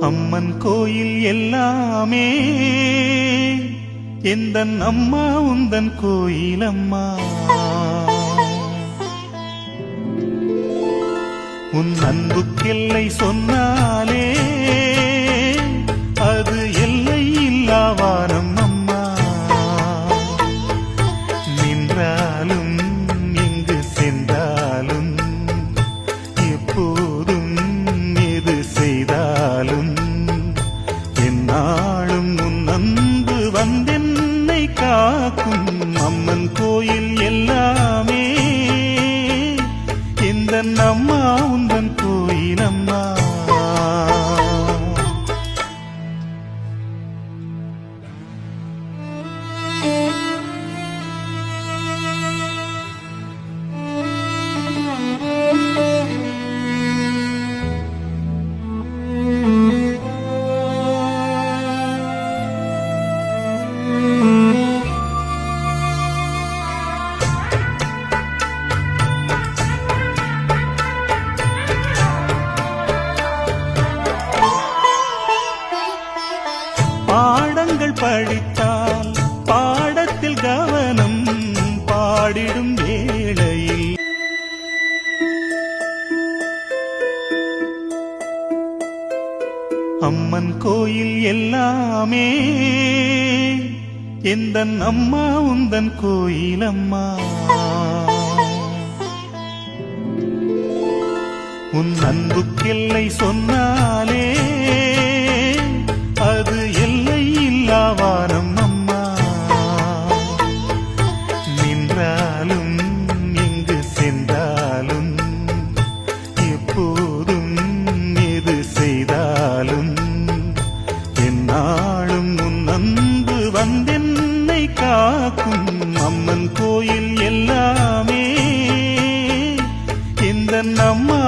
அம்மன் கோயில் எல்லாமே. எந்த அம்மா உந்தன் கோயில் அம்மா உன் அன்புக்கெல்லை சொன்னாலே வந்தென்னை காக்கும் அம்மன் கோயில் எல்லாமே. பாடங்கள் பாடத்தில் கவனம் பாடிடும் வேளையில். அம்மன் கோயில் எல்லாமே எந்த அம்மா உந்தன் கோயில் அம்மா உன் அன்புக்கெல்லை சொன்னாலே வந்தென்னை காக்கும் அம்மன் கோயில் எல்லாமே. இந்த நம்மா